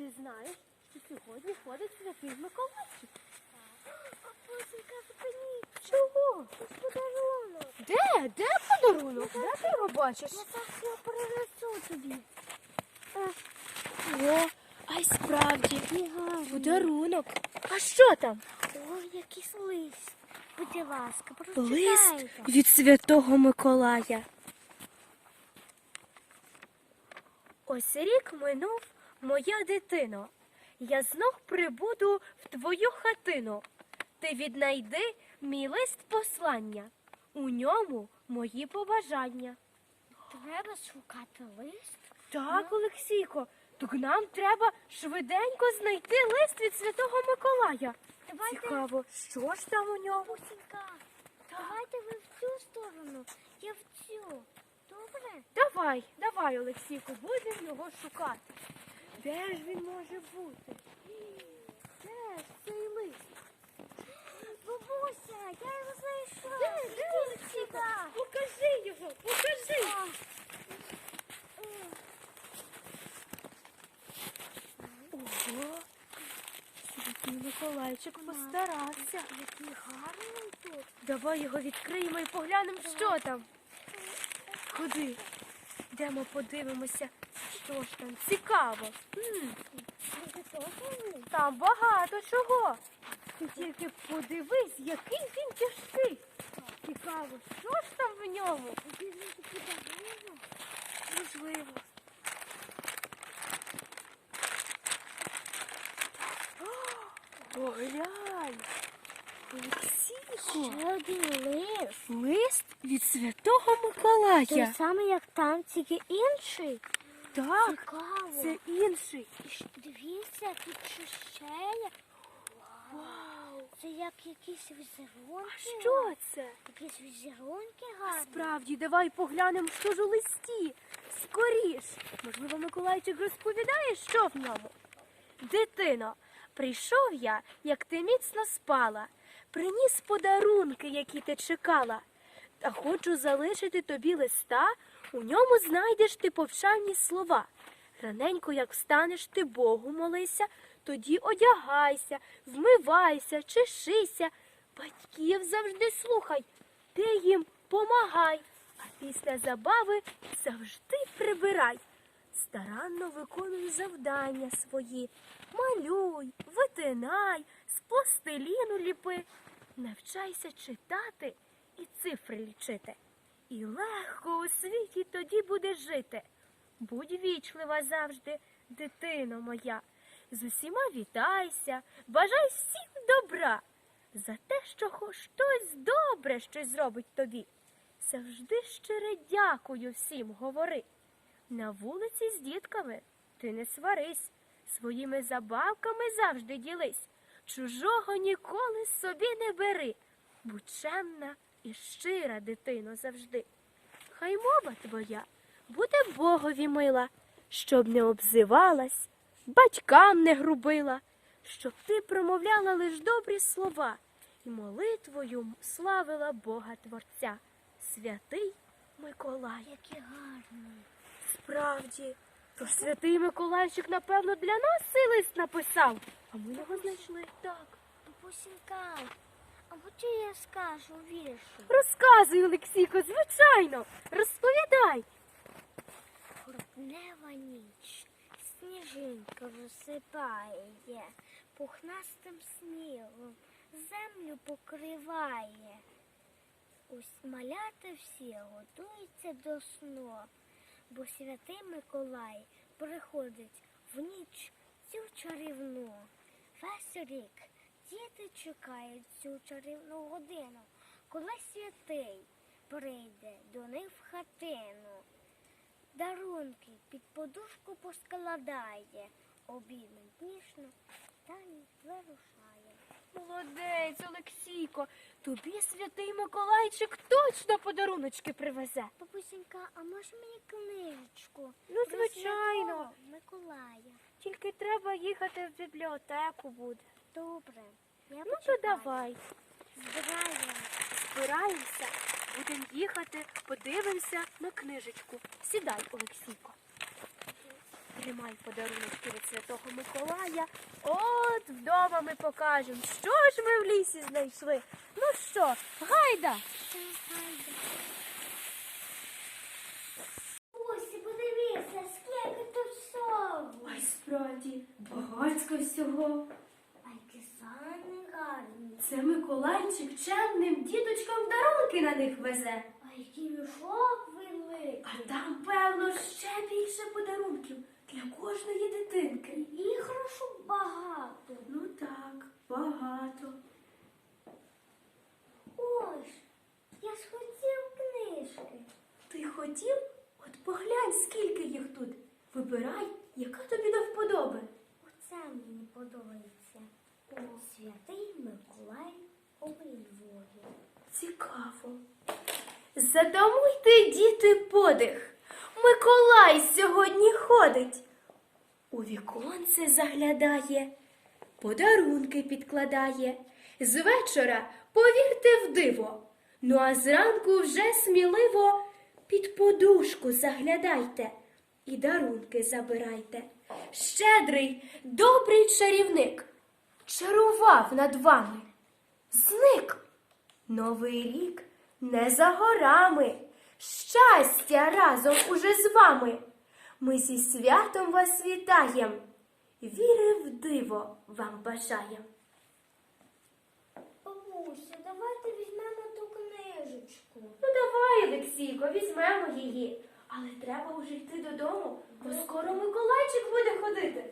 ти знаєш, що сьогодні ходить святий Миколайчик? Бабусенька, зупиніть. Чого? Ось подарунок. Де? Де подарунок? Де ти його бачиш? Я так його принесу тобі. О, а й справді. Який гарний. Подарунок. А що там? Ой, якийсь лист. Будь ласка, Лист від святого Миколая. Ось рік минув, моя дитино. Я знов прибуду в твою хатину. Ти віднайди мій лист послання. У ньому мої побажання. Треба шукати лист. Так, Олексійко, так нам треба швиденько знайти лист від святого Миколая. Давайте, Цікаво, що ж там у нього? бабусенька, давайте ви в цю сторону, я в цю. Добре? Давай, давай, Олексійку, будемо його шукати. Де ж він може бути? Де ж цей лист? Бабуся, я його знайшла. Де, де? Покажи його, покажи. Ого, святий Миколайчик постарався. Який гарний тут. Давай його відкриємо і поглянемо, що там. Куди? Йдемо подивимося, що ж там. Цікаво. М? Там багато чого. Ти тільки подивись, який він тяжкий. Цікаво, що ж там в ньому? Можливо. Поглянь. Олексійко. Ще один лист. Лист від святого Той Миколая. самий, як там, тільки інший. Так, Цікаво. це інший. Дивіться, тут чищеє. Вау! Це як якісь візерунки. А що це? Якісь візерунки гарні. Справді, давай поглянемо, що ж у листі. Скоріш. Можливо, Миколайчик розповідає, що в ньому. Дитино, прийшов я, як ти міцно спала. Приніс подарунки, які ти чекала. Та хочу залишити тобі листа, у ньому знайдеш ти повчальні слова. Раненько, як встанеш, ти Богу молися, тоді одягайся, вмивайся, чешися. Батьків завжди слухай, ти їм помагай, а після забави завжди прибирай. Старанно виконуй завдання свої, малюй, витинай, з пластиліну ліпи, навчайся читати і цифри лічити. І легко у світі тоді буде жити. Будь вічлива завжди, дитино моя. З усіма вітайся, бажай всім добра. За те, що хоч хтось добре щось зробить тобі. Завжди щире дякую всім говори. На вулиці з дітками ти не сварись, своїми забавками завжди ділись. Чужого ніколи собі не бери. Будь чемна і щира, дитино, завжди. Хай мова твоя буде Богові мила, щоб не обзивалась, батькам не грубила, щоб ти промовляла лиш добрі слова і молитвою славила Бога Творця, святий Миколай. Який гарний. Справді, то святий Миколайчик, напевно, для нас цей лист написав, а ми його знайшли так. Бабусенька, а хоча я скажу віршу? Розказуй, Олексійко, звичайно, розповідай. Груднева ніч, сніжинка розсипає, пухнастим снігом землю покриває. Ось малята всі готуються до сну, бо святий Миколай приходить в ніч цю чарівну. Весь рік діти чекають цю чарівну годину, коли святий прийде до них в хатину. Дарунки під подушку поскладає, обійме ніжно та вирушає. Молодець, Олексійко, тобі святий Миколайчик точно подаруночки привезе. Бабусенька, а може мені книжечку? Ну, звичайно. Миколая. Тільки треба їхати в бібліотеку буде. Добре. Я Ну то давай, Збираємо. збираємося, будемо їхати, подивимося на книжечку. Сідай, Олексійко. Тримай подарунок від Святого Миколая. От вдома ми покажемо, що ж ми в лісі знайшли. Ну що, гайда! Бусі, подивися, скільки тут сову. Ой, справді, багатько всього. А які самі гарні. Це Миколайчик чемним діточкам дарунки на них везе. А який мішок великий. А там, певно, ще більше подарунків для кожної дитинки. Іграшок багато. Ну так, багато. Ось, я ж хотів книжки. Ти хотів? От поглянь, скільки їх тут. Вибирай, яка тобі до вподоби. Оце мені подобається. Святий Миколай у Львові. Цікаво. Затамуйте, діти, подих. Миколай сьогодні ходить. У віконце заглядає, подарунки підкладає. З вечора повірте в диво. Ну а зранку вже сміливо під подушку заглядайте і дарунки забирайте. Щедрий, добрий чарівник чарував над вами. Зник. Новий рік не за горами. Щастя разом уже з вами. Ми зі святом вас вітаєм. Віри в диво вам бажаєм. Бабуся, давайте візьмемо ту книжечку. Ну давай, Олексійко, візьмемо її. Але треба вже йти додому, бо скоро Миколайчик буде ходити.